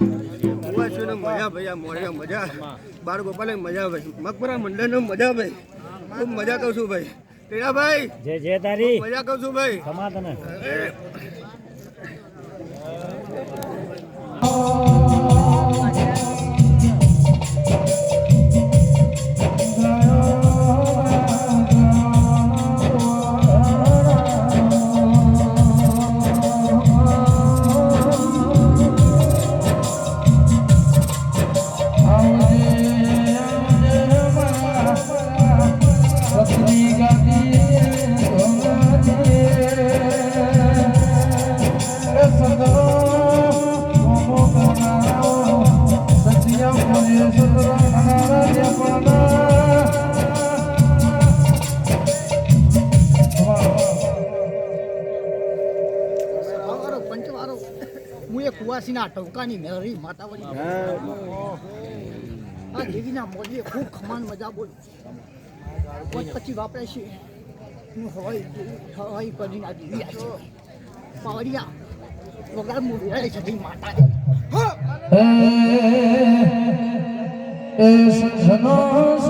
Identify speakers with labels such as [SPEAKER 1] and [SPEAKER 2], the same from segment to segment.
[SPEAKER 1] આવનારા મજા ભાઈ આ મજા. બાળ ગોપાલે મજા ભાઈ મકબરા મંડળનો મજા ભાઈ. ખૂબ મજા કહું છું ભાઈ. ટીના ભાઈ
[SPEAKER 2] જય જય તારી.
[SPEAKER 1] મજા કહું છું ભાઈ.
[SPEAKER 2] તને
[SPEAKER 3] વારો પંચવારો હું એ કુવાસીના ટંકાની નરી માતાવરી આ દેવીના મોડીએ ખૂબ ખમાન મજા બોલ પછી પછી વાપરે છે હું હવાઈ હવાઈ કરીને આ દેવી આ છે પાવડિયા વગર હું વેળાઈ છે માતા તારે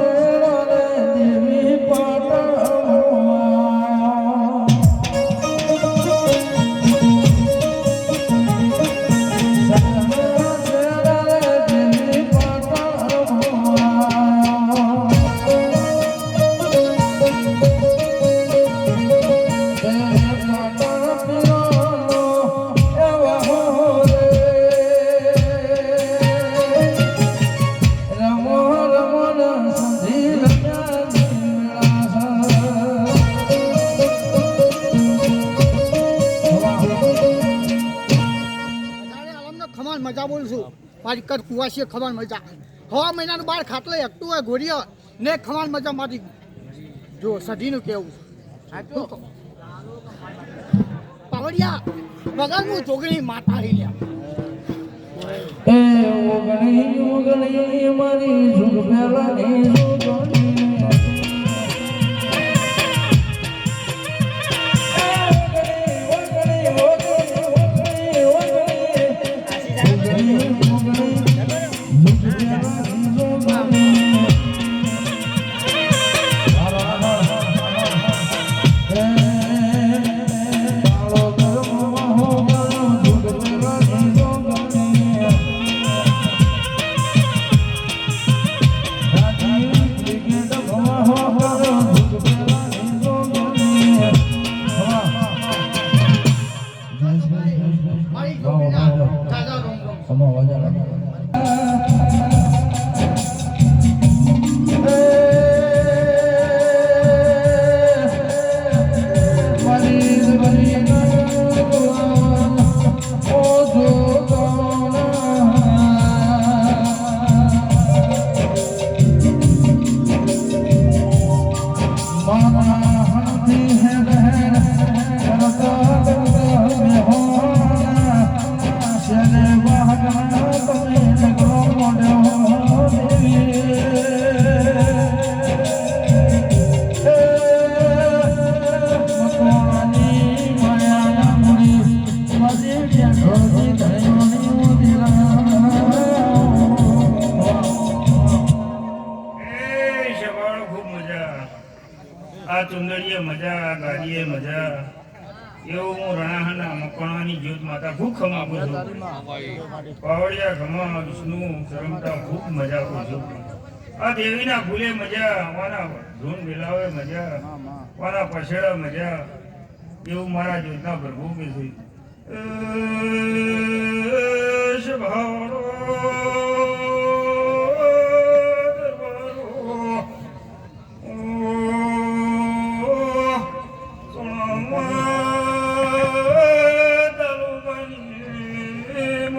[SPEAKER 3] મજા બોલું છું. મારી કદ કુવાસીએ ખમણ મજા. હવા મહિનાનું બાર ખાટલે એકતું હોય ઘોડીઓ ને ખમણ મજા મારી. જો સધીનું કેવું? પાવડિયા વગર હું ચોગણી માતા હી લ્યા.
[SPEAKER 4] એ ઓગણી ઓગણી મારી જુગ પેલાની જુગણી
[SPEAKER 5] આ ચુંદડીએ મજા, આ ગાડીએ મજા. એવું હું રણાહાના મકવાણાની જ્યોત માતા ભૂખ ખમાવું છું. પાવડિયા ઘમા વિષ્ણુ, શરમતા ખૂબ મજા છું. આ દેવીના ફૂલે મજા વાના ધૂન મિલાવે મજા વાના પછેડા મજા. એવું મારા જ્યોતના પ્રભુ કે છે એ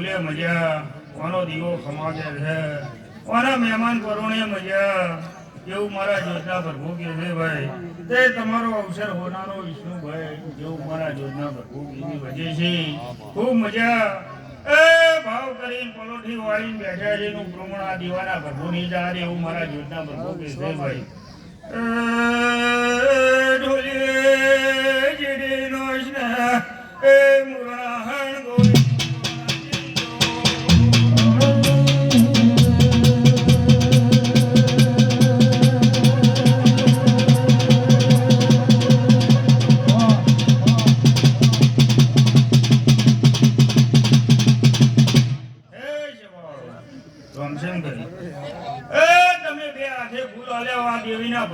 [SPEAKER 5] ફૂલે મજા, કોનો દીવો ખમાગે છે? કોના મહેમાન પરોણે મજા? એવું મારા યોજના પ્રભુ કે છે ભાઈ. તે તમારો અવસર હોનારો વિષ્ણુભાઈ, જેવું મારા યોજના પ્રભુ એની વજે છે. ખૂબ મજા. એ ભાવ કરીને પલોઠી વાળીને બેઠા છે, એનું પ્રમાણ આ દીવાના પ્રભુ નહીં જા એવું મારા યોજના પ્રભુ કે છે ભાઈ. એ જીડી નો એ મુરણાહણ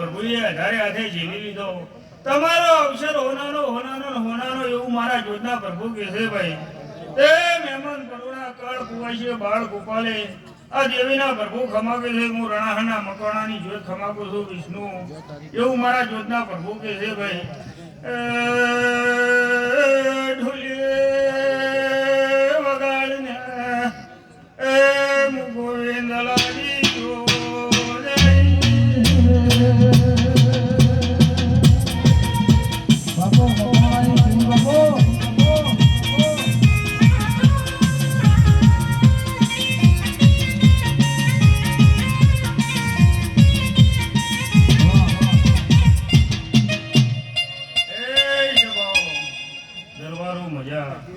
[SPEAKER 5] પ્રભુએ અઢારે હાથે ઝીલી લીધો. તમારો અવસર હોનારો હોનારો હોનારો એવું મારા જોતના પ્રભુ કે છે ભાઈ. તે મહેમાન કરુણા કળ કુવાશી બાળ ગોપાલે. આ દેવીના પ્રભુ ખમાકે છે, હું રણાહના મકવાણાની જોત ખમાકું છું, વિષ્ણુ. એવું મારા જોતના પ્રભુ કે છે ભાઈ. એ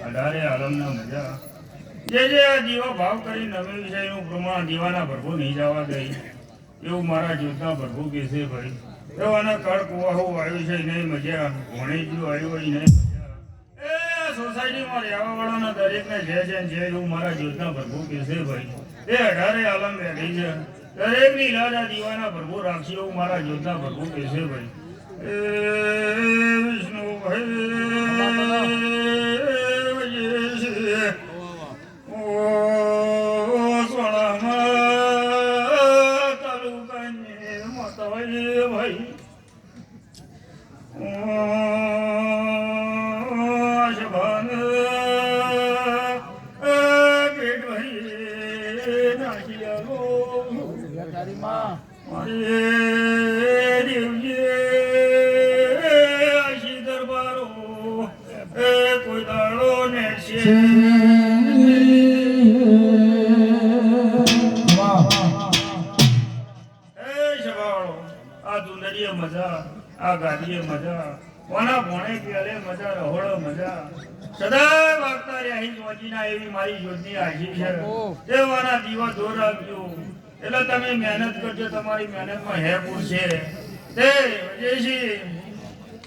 [SPEAKER 5] અઢારે આલમના મજા. જે જે આ દીવા ભાવ કરી નવે વિષયનું પ્રમાણ દીવાના ભરભો નહીં જવા દઈ એવું મારા જોતના ભરભો કે છે ભાઈ. એવાના કળ કુવાહો આવ્યું છે નહીં મજા ભણેજ્યું આવ્યું હોય નહીં એ સોસાયટીમાં રહેવા વાળાના દરેકને જે છે જે એવું મારા જોતના ભરભો કે છે ભાઈ. એ અઢારે આલમ બેઠી છે. દરેકની ઇલાજ આ દીવાના ભરભો રાખશે એવું મારા જોતના ભરભો કે છે ભાઈ. એ વિષ્ણુ ભાઈ કોના ભોણે પેલે મજા રહોળો મજા. સદાય વાગતા રહ્યા અહીં જોજીના એવી મારી યોજની આશી છે. દેવાના દીવા દોર રાખજો. એટલે તમે મહેનત કરજો તમારી મહેનતમાં હે છે. તે વિજયજી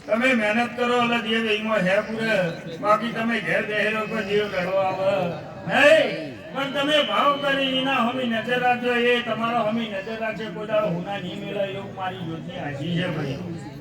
[SPEAKER 5] તમે મહેનત કરો એટલે દેવ એમાં હે પૂરે બાકી તમે ઘેર બેહેલો કોઈ દેવ ઘડો આવે. નહીં પણ તમે ભાવ કરી એના હમી નજર રાખજો. એ તમારો હમી નજર રાખજો. કોઈ દાડો હુના નહીં મેળે એવું મારી યોજની આશી છે ભાઈ.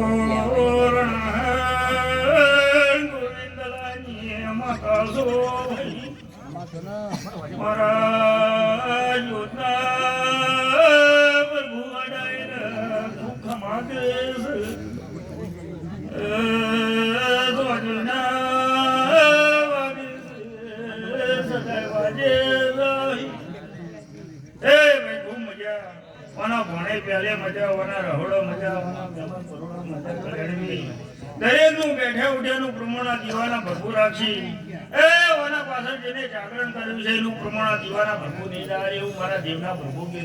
[SPEAKER 5] માતા સો મારા યોજના પ્રભુ અડાયના દુઃખ માગે છે દરેકનું બેઠા ઉઠ્યાનું પ્રમાણ દીવાના પાછળ જેને જાગરણ કર્યું છે, એનું પ્રમાણ દીવાના ભરપૂર નહીં એવું મારા દેવના પ્રભુ કે